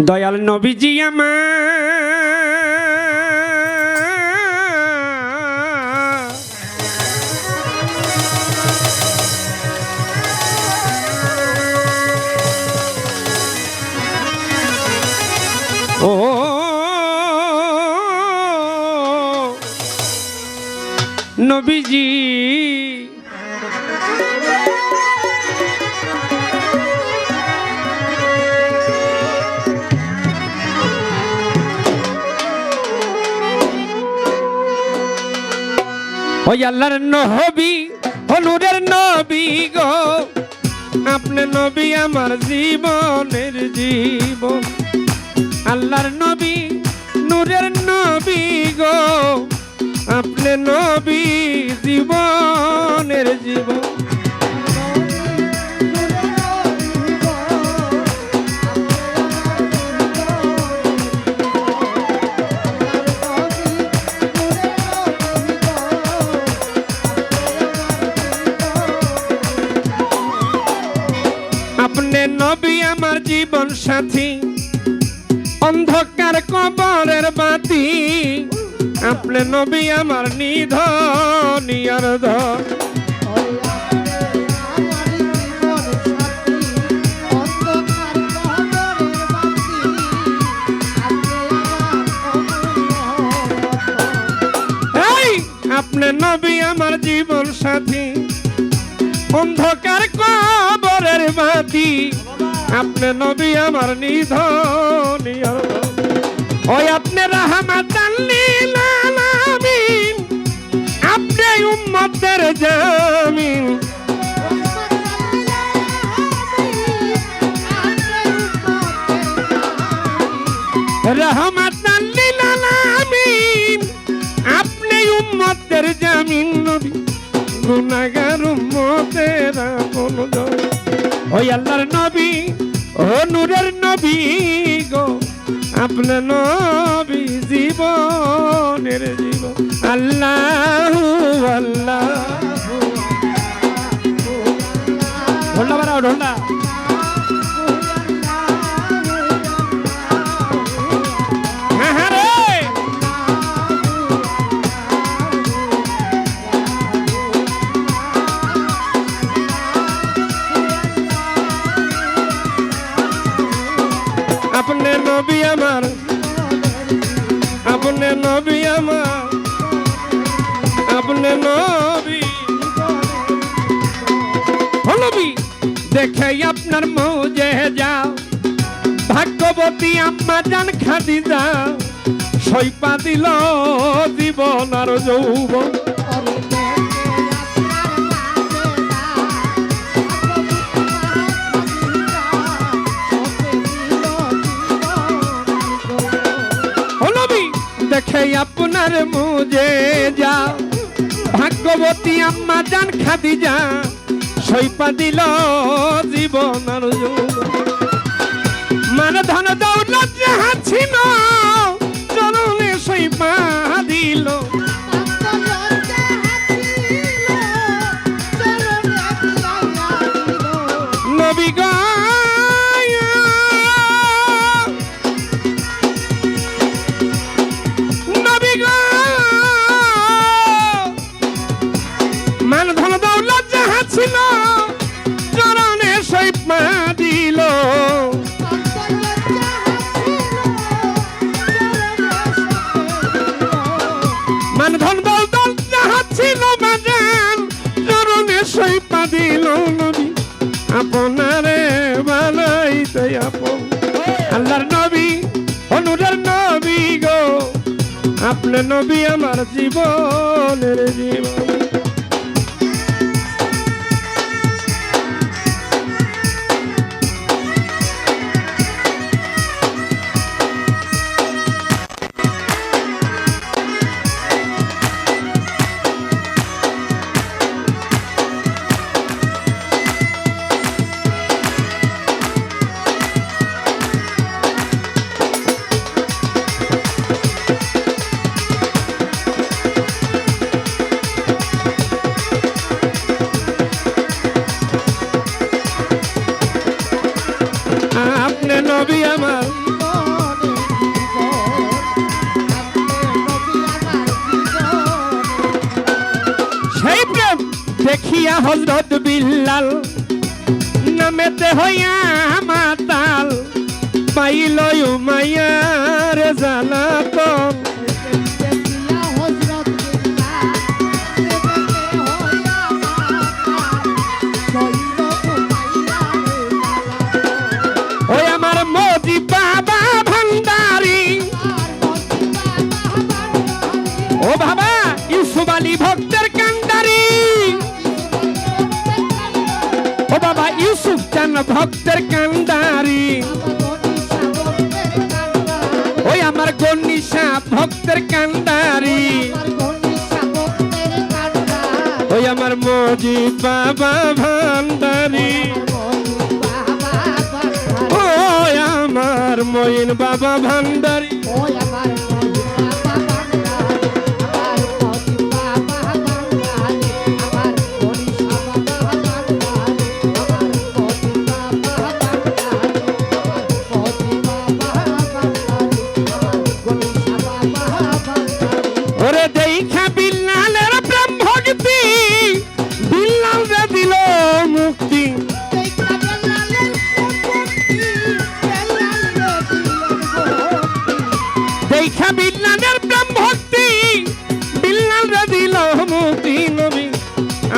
দয়াল নবীজি ও নবীজি। ওই আল্লাহর নবী হনুরের নবী গো। আপনি নবী আমার জীবনের জীবন। আল্লাহর নবী, নূরের নবী গো। আপনি নবী জীবনের জীবন। সাথী অন্ধকার কবরের বাতি। আপনি নবী আমার নিধনিয়ার ধর এই, আপনি নবী আমার জীবন সাথী। অন্ধকার কবরের বাতি। আপনি নবী আমার ধর ওই আপনি রাহমাত আলামিন, আপনি উম্মতের জামিন। আপনি জামিন, নবী। গুনাহগার উম্মতের। ওই আল্লাহর নবী ও নূরের নবী গো আপনার নবী জীবনের জীবন আল্লাহ আল্লাহ। ঢোলনা বাড়াও ঢোলনা আমার আপনি নবী। নবী, দেখে আপনার মৌজে যাও। ভাগ্যবতী আম্মা জান খাদি যাও সৈপা দিল জীবন আর যৌবন। আপনার মুজে যা ভাগ্যবতী আম্মা জান খাদি যা সৈপা দিল জীবন আর। মানে ধন দৌলত না চরণে সৈপা দিল মান ধন দৌলত যাহা ছিল বাজান। চরণে সই পাদিল নবী আপনারে বানাইতে আপন। আল্লাহর নবী অনুরের নবী গো। আপনার নবী আমার জীবনের জীবন। দেখিয়া হজরত বিল্লাল নামেতে হইয়া মাতাল পাইল মায়ার জালা দেখিয়া ইউসুফ চান ভক্তের কান্ডারি ওই আমার গন্নিশা ভক্তের কান্ডারি ওই আমার মোজি বাবা ভান্ডারি। ওই আমার মইন বাবা ভান্ডারি। ওরে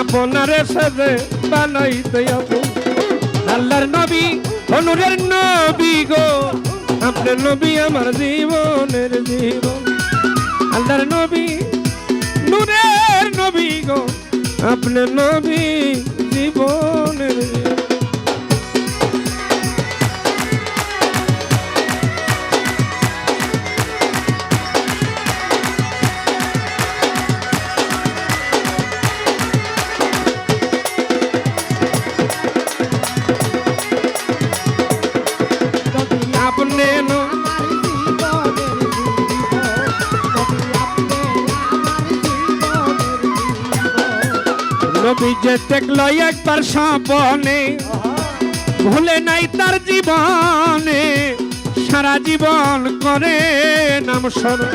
আপনারে সাজে বানাইতে আপন আল্লাহর নবী অনুরের নবী গো। আপনার নবী আমার জীবনের জীবন আল্লাহর নবী, নূরের নবী গো। আপনার নবী জীবন। আপনি নবী যে দেখল একবার স্বপনে, ভুলে নাই তার জীবনে, সারা জীবন করে নাম স্মরণ।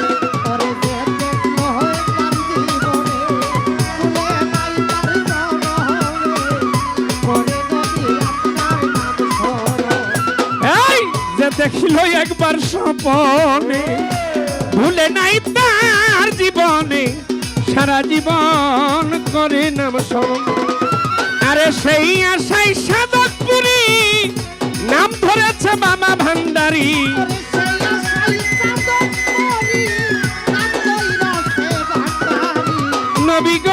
দেখিল একবার সপনে ভুলে নাই তার জীবনে সারা জীবন করে নাম স্মরণ। আরে সেই আশাই সাধকপুরি নাম ধরেছে বাবা ভান্ডারী। নবী গো নবী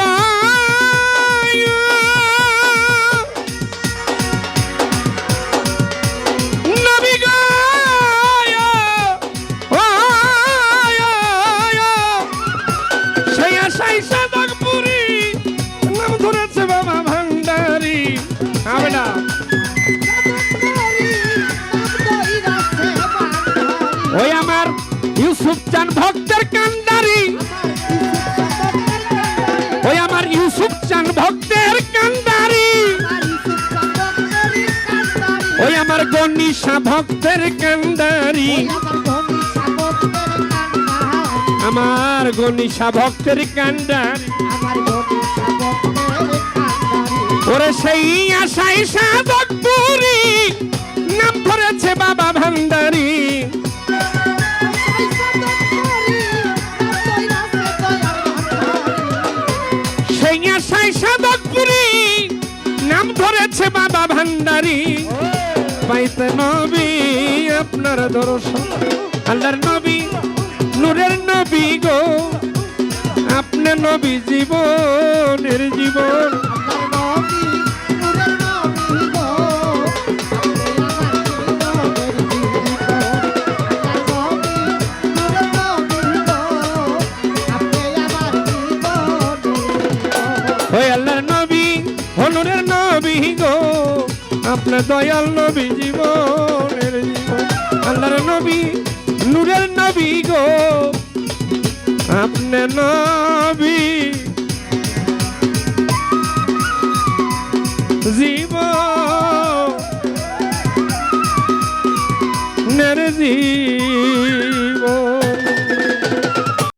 ওই আমার ইউসুফ ভক্তের কান্ডারি। ওই আমার ইউসুফ ভক্তের কান্ডারি। ওই আমার গণিসা ভক্তের কান্ডারি। আমার গণিসা ভক্তের কান্ডারি। ওরে সেই আশাই সাধক পুরি নাম ধরেছে বাবা ভান্ডারি। আশাই নাম ধরেছে বাবা ভান্ডারি। পাইতে নবী, আপনার দর্শন। আল্লাহর নবী, নূরের নবী গো। আপনি নবী জীবনের জীবন। আপনার দয়াল নবী জীবনের জীবন। আল্লাহর নবী নূরের নবী গো। আপনি নবী